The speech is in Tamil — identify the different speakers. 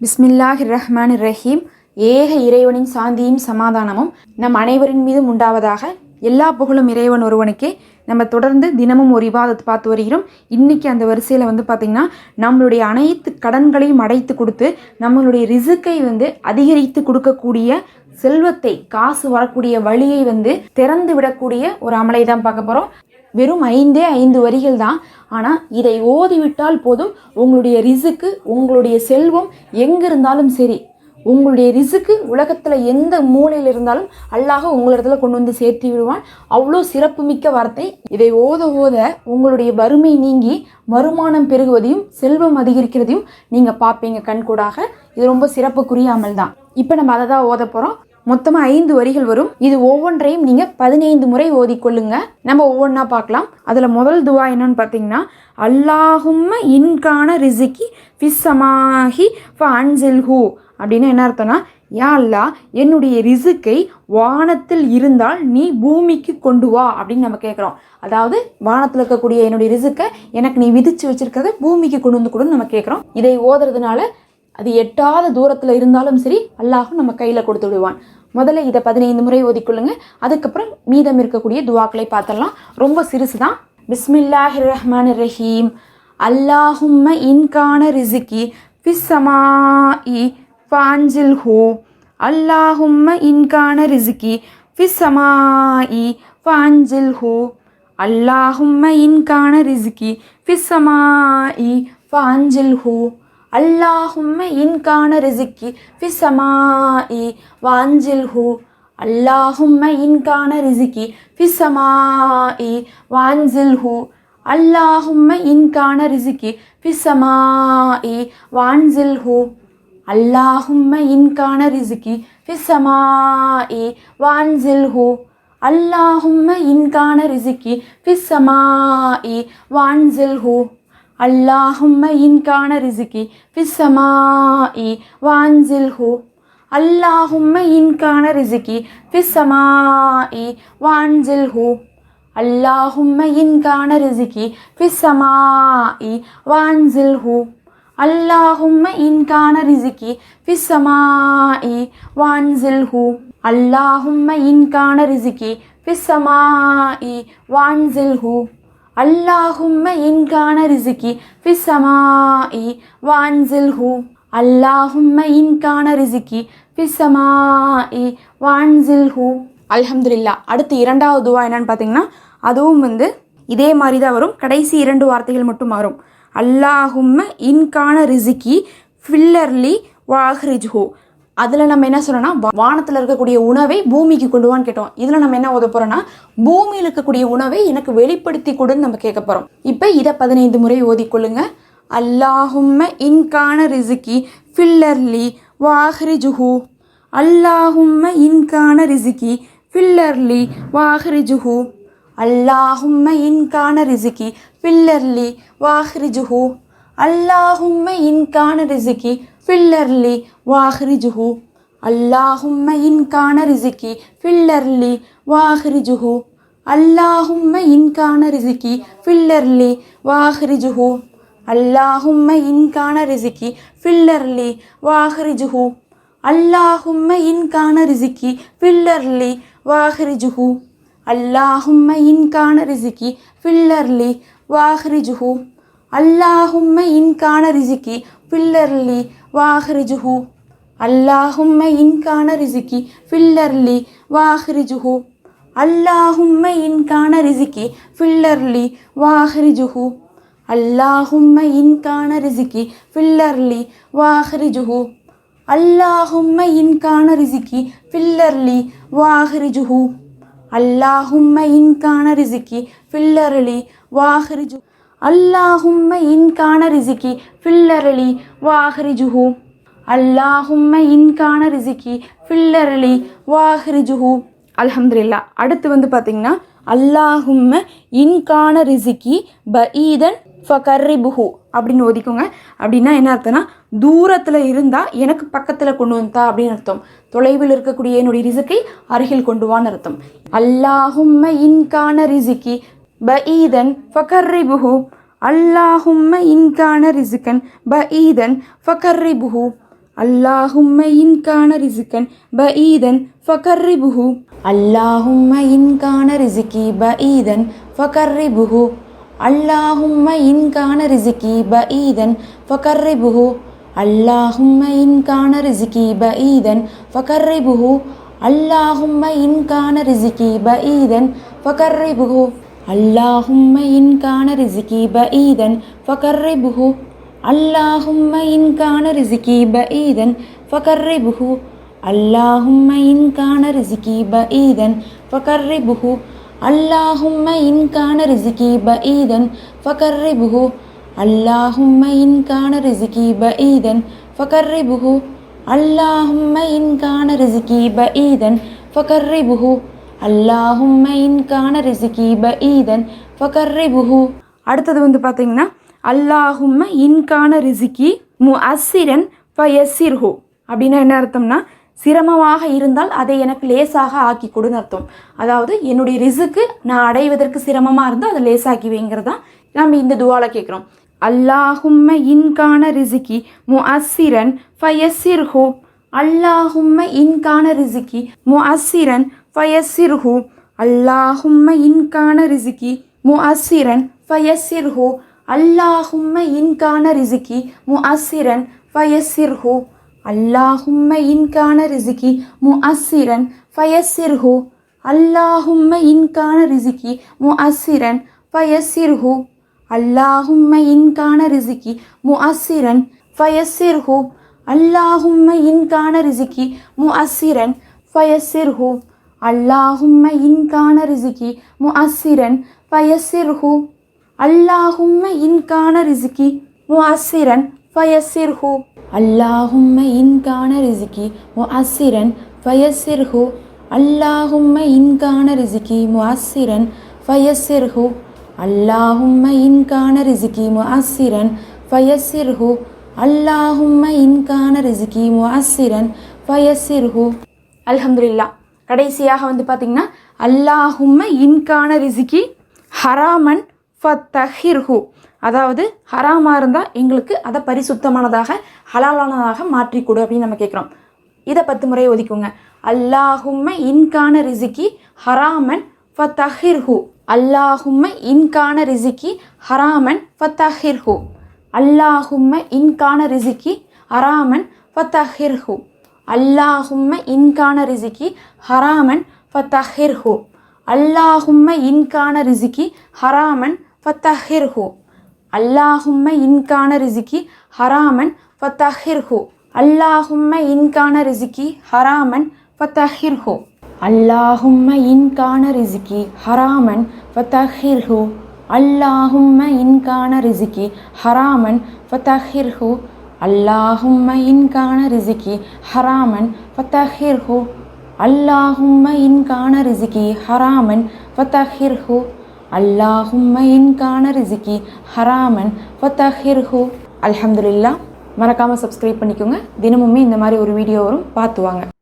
Speaker 1: பிஸ்மில்லாஹ் ரஹ்மான் ரஹீம் ஏக இறைவனின் சாந்தியும் சமாதானமும் நம் அனைவரின் மீதும் உண்டாவதாக எல்லா புகழும் இறைவன் ஒருவனுக்கே. நம்ம தொடர்ந்து தினமும் ஒரு விவாதத்தை பார்த்து வருகிறோம். இன்றைக்கி அந்த வரிசையில் வந்து பார்த்திங்கன்னா நம்மளுடைய அனைத்து கடன்களையும் அடைத்து கொடுத்து நம்மளுடைய ரிசுக்கை வந்து அதிகரித்து கொடுக்கக்கூடிய செல்வத்தை காசு வரக்கூடிய வழியை வந்து திறந்து விடக்கூடிய ஒரு அமலை தான் பார்க்க போகிறோம் வெறும் ஐந்தே ஐந்து வரிகள் தான். ஆனால் இதை ஓதிவிட்டால் போதும். உங்களுடைய ரிசுக்கு உங்களுடைய செல்வம் எங்கே இருந்தாலும் சரி. உங்களுடைய ரிசுக்கு உலகத்தில் எந்த மூலையில் இருந்தாலும் அல்லாஹ் உங்களிடத்துல கொண்டு வந்து சேர்த்து விடுவான். அவ்வளோ சிறப்புமிக்க வார்த்தை. இதை ஓத ஓத உங்களுடைய வறுமை நீங்கி வருமானம் பெருகுவதையும் செல்வம் அதிகரிக்கிறதையும் நீங்கள் பார்ப்பீங்க கண்கூடாக. இது ரொம்ப சிறப்புக்குரிய அமல் தான் இப்போ நம்ம அதை தான் ஓத போகிறோம் மொத்தமாக ஐந்து வரிகள் வரும். இது ஒவ்வொன்றையும் நீங்கள் பதினைந்து முறை ஓதிக்கொள்ளுங்க. நம்ம ஒவ்வொன்றா பார்க்கலாம். அதில் முதல் துவா என்னன்னு பார்த்தீங்கன்னா அல்லாஹும்ம இன்கான ரிசிக்கி ஃபிஸ்ஸமாஹி ஃபன்சில்ஹூ அப்படின்னு என்ன அர்த்தம்னா யா அல்லா என்னுடைய ரிசுக்கை வானத்தில் இருந்தால் நீ பூமிக்கு கொண்டு வா. அப்படின்னு நம்ம கேட்குறோம் அதாவது வானத்தில் இருக்கக்கூடிய என்னுடைய ரிசுக்கை எனக்கு நீ விதிச்சு வச்சிருக்கிறத பூமிக்கு கொண்டு வந்து கொடுன்னு நம்ம கேட்குறோம் இதை ஓதுறதுனால அது எட்டாத தூரத்தில் இருந்தாலும் சரி அல்லாஹும் நம்ம கையில் கொடுத்து விடுவான். முதல்ல இதை பதினைந்து முறை ஒதுக்கொள்ளுங்க அதுக்கப்புறம் மீதம் இருக்கக்கூடிய துவாக்களை பார்த்துடலாம். ரொம்ப சிறுசு தான் பிஸ்மில்லாஹிர் ரஹ்மான் ரஹீம். அல்லாஹும்ம இன்கான ரிசிக்கி ஃபிஸ்ஸமாஇ ஃபாஞ்சில் ஹூ அல்லாஹும்ம இன்கான ரிசிக்கி ஃபிஸ்ஸமாஇ ஃபாஞ்சில் ஹூ அல்லாஹும்ம இன்கான ரிசிக்கி ஃபிஸ்ஸமாஇ ஃபாஞ்சில் ஹூ அல்லாஹும்ம இன்கான ரிசிக்கி ஃபிசமாஇ வாஞ்சில் ஹூ அல்லாஹும்ம இன்கான ரிசிக்கி ஃபிசமாஇ வாஞ்சில் ஹூ அல்லாஹும்ம இன்கான ரிசிக்கி ஃபிசமாஇ வான்சில் ஹூ அல்லாஹும்ம இன்கான ரிசிக்கி ஃபிசமாஇ வான்சில் ஹூ அல்லாஹும்ம இன்கான ரிசிக்கி ஃபிசமாஇ வான்சில் ஹூ அல்லாஹும்ம இன்கான ரிசுக்கி ஃபிஸ்ஸமாஇ வான்சில் ஹூ அல்லாஹும்ம இன்கான ரிசுக்கி ஃபிஸ்ஸமாஇ வான்சில் ஹூ அல்லாஹும்ம இன்கான ரிசுக்கி ஃபிஸ்ஸமாஇ வான்சில் ஹூ அல்லாஹும்ம இன்கான ரிசுக்கி ஃபிஸ்ஸமாஇ வான்சில் ஹூ அல்லாஹும்ம இன்கான ரிசுக்கி ஃபிஸ்ஸமாஇ வான்சில் ஹூ அல்லாஹும்ம இன்கான ரிசிக்கி ஃபிஸ்ஸமாஇ வான்சில் ஹூ அல்லாஹும்ம இன்கான ரிசிக்கி ஃபிஸ்ஸமாஇ வான்சில் ஹூ அல்ஹம்துல்லா அடுத்து இரண்டாவது துவா என்னன்னு பார்த்தீங்கன்னா அதுவும் வந்து இதே மாதிரி தான் வரும். கடைசி இரண்டு வார்த்தைகள் மட்டும் வரும். அல்லாஹும்ம இன்கான ரிசிக்கி ஃபில்லர்லி வாஹ்ரிஜ் ஹூ அதில் நம்ம என்ன சொல்லணும்னா வானத்தில் இருக்கக்கூடிய உணவை பூமிக்கு கொண்டு வான்னு கேட்டோம். இதில் நம்ம என்ன ஓத போகிறோம்னா பூமியில் இருக்கக்கூடிய உணவை எனக்கு வெளிப்படுத்தி கொடுன்னு நம்ம கேட்க போகிறோம் இப்போ இதை பதினைந்து முறை ஓதிக்கொள்ளுங்க அல்லாஹும்ம இன்கான ரிசிக்கி ஃபில்லர்லி வாஹ்ரிஜுஹு. அல்லாஹும்ம இன்கான ரிசிக்கி ஃபில்லர்லி வாஹ்ரிஜுஹு. அல்லாஹும்ம இன்கான ரிசிக்கி ஃபில்லர்லி வாஹ்ரிஜுஹு. அல்லாஹும்ம இன்கான ரிசிக்கி ஃபில்லர்லி வாஹ்ரிஜுஹு அல்லாஹும்ம இன்கான ரிசிக்கி ஃபில்லர்லி வாஹ்ரிஜுஹு அல்லாஹும்ம இன்கான ரிசிக்கி ஃபில்லர்லி வாஹ்ரிஜுஹு அல்லாஹும்ம இன்கான ரிசிக்கி ஃபில்லர்லி வாஹ்ரிஜுஹு அல்லாஹும்ம இன்கான ரிசிக்கி ஃபில்லர்லி வாஹ்ரிஜுஹு அல்லாஹும்ம இன்கான ரிசிக்கி ஃபில்லர்லி வாஹ்ரிஜுஹு அல்லாஹும்ம இன்கான ரிசிக்கி ஃபில்லர்லி வாஹ்ரிஜுஹு. அல்லாஹும்ம இன்கான ரிசிக்கி ஃபில்லர்லி வாஹ்ரிஜுஹு. அல்லாஹும்ம இன்கான ரிசிக்கி ஃபில்லர்லி வாஹ்ரிஜுஹு. அல்லாஹும்ம இன்கான ரிசிக்கி ஃபில்லர்லி வாஹ்ரிஜுஹு. அல்லாஹும்ம இன்கான ரிசிக்கி ஃபில்லர்லி வாஹ்ரிஜுஹு. அல்லாஹும்ம இன்கான ரிசிக்கி ஃபில்லர்லி வாஹ்ரிஜு அல்லாஹும்ம இன்கான ரிசிக்கி ஃபில்லரளி வாஹ்ரிஜுஹு. அல்லாஹும்ம இன்கான ரிசிக்கி ஃபில்லரளி வாஹ்ரிஜுஹு. அலமதுல்லா அடுத்து வந்து பார்த்தீங்கன்னா அல்லாஹும்ம இன்கான ரிசிக்கி பஈதன் ஃபகர்ரிபுஹு. அப்படின்னு ஒதிக்கோங்க. அப்படின்னா என்ன அர்த்தம்னா தூரத்தில் இருந்தால் எனக்கு பக்கத்தில் கொண்டு வந்தா அப்படின்னு அர்த்தம். தொலைவில் இருக்கக்கூடிய என்னுடைய ரிசுக்கை அருகில் கொண்டு வான்னு அர்த்தம். அல்லாஹும்ம இன்கான ரிசிக்கி பஈதன் ஃபகர்ரிபுஹு. அல்லாஹும்ம இன்கான ரிசுக்கன் ப ஈதன் ஃபகர்ரிபுஹு. அல்லாஹும்ம இன்கான ரிசுக்கன் ப ஈதன் ஃபகர்ரிபுஹு. அல்லாஹும்ம இன்கான ரிசுக்கி ப ஈதன் ஃபகர்ரிபுஹு. அல்லாஹும்ம இன்கான ரிசுக்கி ப ஈதன் ஃபகர்ரிபுஹு. அல்லாஹும்ம இன்கான ரிசுக்கி ப ஈதன் ஃபகர்ரிபுஹு. அல்லாஹும்ம இன்கான ரிசுக்கி ப ஈதன் ஃபகர்ரிபுஹு. அல்லாஹும்ம இன்கான ரிசிகி ப ஈதன் ஃபகர்ரை புஹு அல்லாஹும்ம இன்கான ரிசிகி ப ஈதன் ஃபகர்ரை புஹு அல்லாஹும்ம இன்கான ரிசிகி ப ஈதன் ஃபகர்ரை புஹு அல்லாஹும்ம இன்கான ரிசிகி ப ஈதன் ஃபகர்ரை புஹு அல்லாஹும்ம இன்கான ரிசிகி ப ஈதன் ஃபகர்ரை புஹு அல்லாஹும்ம இன்கான ரிசிகி ப ஈதன் ஃபகர்ரை புஹு அல்லாஹும் இன்கான ரிசிகி ப ஈதன் ஃபகர்ரை புஹு அடுத்தது வந்து பார்த்தீங்கன்னா அல்லாஹும் இன்கான ரிசிகி மு அசிரன் ஃப எஸ்ஸிர்ஹு அப்படின்னா என்ன அர்த்தம்னா சிரமமாக இருந்தால் அதை எனக்கு லேசாக ஆக்கி கொடுன்னு அர்த்தம். அதாவது என்னுடைய ரிசுக்கு நான் அடைவதற்கு சிரமமாக இருந்தால் அதை லேசாக்கி வைங்கிறதா நம்ம இந்த துவாவில் கேட்குறோம் அல்லாஹும்ம இன்கான ரிசுக்கி மு அசிரன் ஃபயசிர்ஹூ அல்லாஹும்ம இன்கான ரிசிக்கி மு அசிரன் ஃபயசிர்ஹு அல்லாஹும்ம இன்கான ரிசிக்கி மு அசிரன் ஃபயசிர்ஹு அல்லாஹும்ம இன்கான ரிசிக்கி மு அசிரன் ஃபயசிர்ஹு அல்லாஹும்ம இன்கான ரிசிக்கி மு அசிரன் ஃபயசிர்ஹு அல்லாஹும்ம இன்கான ரிசிக்கி மு அசிரன் ஃபயசிர்ஹு அல்லாஹும்ம இன்கான ரிசிக்கி மு அசிரன் ஃபயசிர்ஹு அல்லாஹும்ம இன்கான ரிசிக்கி மு அசிரன் ஃபயசிர் ஹூ அல்லாஹும்ம இன்கான ரிசிக்கி மு அசிரன் ஃபயசிர் ஹூ அல்லாஹும்ம இன்கான ரிசிக்கி மு அசிரன் ஃபயசிர் ஹூ அல்லாஹும்ம இன்கான ரிசிக்கி மு அசிரன் ஃபயசிர் ஹூ அல்லாஹும்ம இன்கான ரிசிக்கி மு அசிரன் ஃபயசிர் ஹூ அல்லாஹும்ம இன்கான ரிசிக்கி மு அசிரன் ஃபயசிர் ஹூ அல்லாஹும்ம இன்கான ரிசிகி மு ஃபயசிர்ஹு அல்ஹம்துலில்லா. கடைசியாக வந்து பார்த்தீங்கன்னா அல்லாஹும்ம இன்கான ரிசிகி ஹராமன் ஃபத்தஹிர்ஹு. அதாவது ஹராமாக இருந்தால் எங்களுக்கு அதை பரிசுத்தமானதாக ஹலாலானதாக மாற்றிக்கொடு அப்படின்னு நம்ம கேட்குறோம் இதை பத்து முறை ஒதுக்குங்க. அல்லாஹும்ம இன்கான ரிசிக்கி ஹராமன் ஃபத்தஹிர்ஹு. அல்லாஹும்ம இன்கான ரிசிக்கி ஹராமன் ஃபத்தஹிர்ஹு. அல்லாஹும்ம இன்கான ரிசிக்கி ஹராமன் ஃபத்தஹிர்ஹு அல்லாஹும்ம இன்கான ரிசிக்கி ஹராமன் ஃபத்தஹிர்ஹு அல்லாஹும்ம இன்கான ரிசிக்கி ஹராமன் ஃபத்தஹிர்ஹு அல்லாஹும்ம இன்கான ரிசிக்கி ஹராமன் ஃபத்தஹிர்ஹு அல்லாஹும்ம இன்கான ரிசிக்கி ஹராமன் ஃபத்தஹிர்ஹு அல்லாஹும்ம இன்கான ரிசிக்கி ஹராமன் ஃபத்தஹிர்ஹு அல்லாஹும்ம இன்கான ரிசிக்கி. ஹராமன் ஃபத்தஹிர்ஹு அல்லாஹும்ம இன்கான ரிசிக்கி. ஹராமன் ஃபத்தஹிர்ஹு அல்லாஹும்ம இன்கான ரிசிக்கி. ஹராமன் ஃபத்தஹிர்ஹு அல்லாஹும்ம இன்கான ரிசிக்கி. ஹராமன் ஃபத்தஹிர்ஹு அல்ஹம்துலில்லா மறக்காமல் சப்ஸ்கிரைப் பண்ணிக்கோங்க. தினமுமே இந்த மாதிரி ஒரு வீடியோ வரும். பார்த்துவாங்க